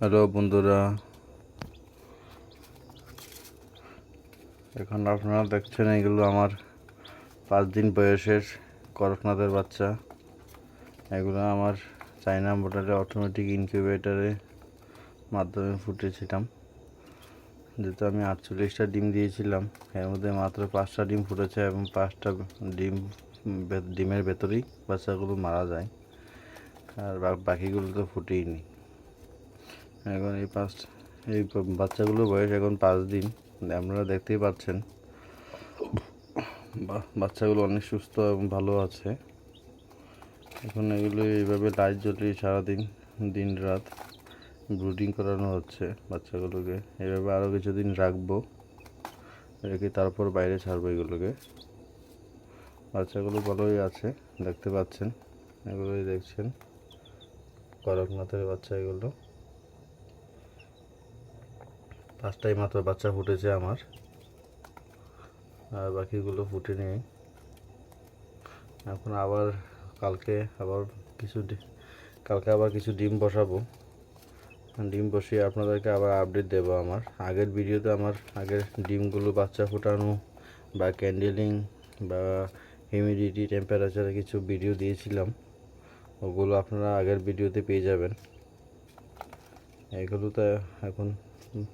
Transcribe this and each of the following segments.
Hello বন্ধুরা। এখন আপনারা দেখছেন এগুলো আমার পাঁচ দিন বয়সের করকনাথের বাচ্চা। এগুলো আমার চাইনা মোটরে অটোমেটিক ইনকিউবেটারে মাধ্যমে ফুটেছিলাম। যেহেতু আমি আটচল্লিশটা ডিম দিয়েছিলাম, এর মধ্যে মাত্র পাঁচটা ডিম ফুটেছে এবং পাঁচটা ডিম ডিমের ভেতরেই বাচ্চাগুলো মারা যায়। আর বাকিগুলো তো ফুটেইনি এখন এই পাঁচ, এই বাচ্চাগুলোর বয়স এখন পাঁচ দিন। আপনারা দেখতেই পাচ্ছেন। বাচ্চাগুলো অনেক সুস্থ এবং ভালো আছে। এখন এগুলো এইভাবে লাইট জ্বলিয়ে সারাদিন, দিন রাত ব্রুডিং করানো হচ্ছে বাচ্চাগুলোকে। এইভাবে আরও কিছুদিন রাখব। রেখে তারপর বাইরে ছাড়বো এগুলোকে। বাচ্চাগুলো ভালোই আছে, দেখতে পাচ্ছেন। এগুলোই দেখছেন। করকনাথের বাচ্চা এগুলো। পাঁচটাই মাত্র বাচ্চা ফুটেছে আমার। আর বাকিগুলো ফুটে নেই। এখন আবার কালকে আবার কিছু কালকে আবার কিছু ডিম বসাবো। ডিম বসিয়ে আপনাদেরকে আবার আপডেট দেবো আমার। আগের ভিডিওতে আমার আগের ডিমগুলো বাচ্চা ফুটানো বা ক্যান্ডেলিং বা হিউমিডিটি টেম্পারেচারে কিছু ভিডিও দিয়েছিলাম। ওগুলো আপনারা আগের ভিডিওতে পেয়ে যাবেন। এগুলো তো এখন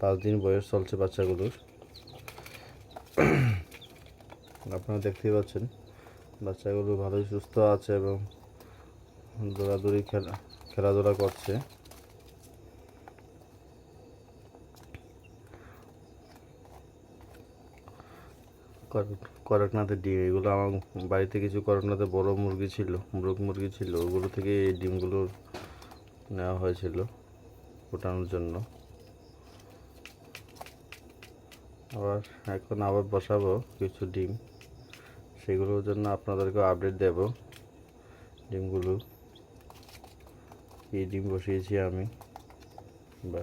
পাঁচ দিন বয়স চলছে বাচ্চাগুলোর। আপনারা দেখতেই পাচ্ছেন, বাচ্চাগুলো ভালোই সুস্থ আছে এবং দৌড়াদৌড়ি খেলা, খেলাধুলা করছে। করক- করকনাথের ডিম, এগুলো আমার বাড়িতে কিছু করকনাথের বড় মুরগি ছিল, মোরগ মুরগি ছিল, ওগুলো থেকে এই ডিমগুলো নেওয়া হয়েছিল। ফোটানোর জন্য। আবার এখন আবার বসাবো কিছু ডিম। সেগুলোর জন্য আপনাদেরকে আপডেট দেব ডিমগুলো। এই ডিম বসিয়েছি আমি। বা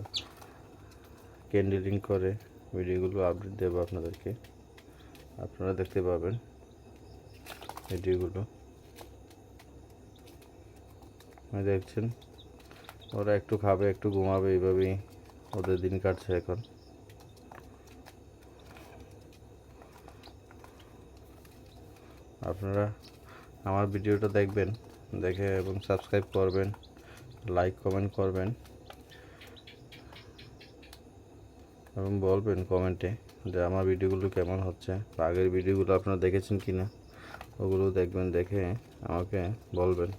ক্যান্ডেলিং করে ভিডিওগুলো আপডেট দেবো আপনাদেরকে। আপনারা দেখতে পাবেন ভিডিওগুলো। দেখছেন? ওরা একটু খাবে, একটু ঘুমাবে এইভাবেই ওদের দিন কাটছে এখন। আপনারা আমার ভিডিওটা দেখবেন, দেখে এবং সাবস্ক্রাইব করবেন, লাইক, কমেন্ট করবেন এবং বলবেন কমেন্টে যে আমার ভিডিওগুলো কেমন হচ্ছে আগের ভিডিওগুলো আপনারা দেখেছেন কি না ওগুলো দেখবেন, দেখে আমাকে বলবেন।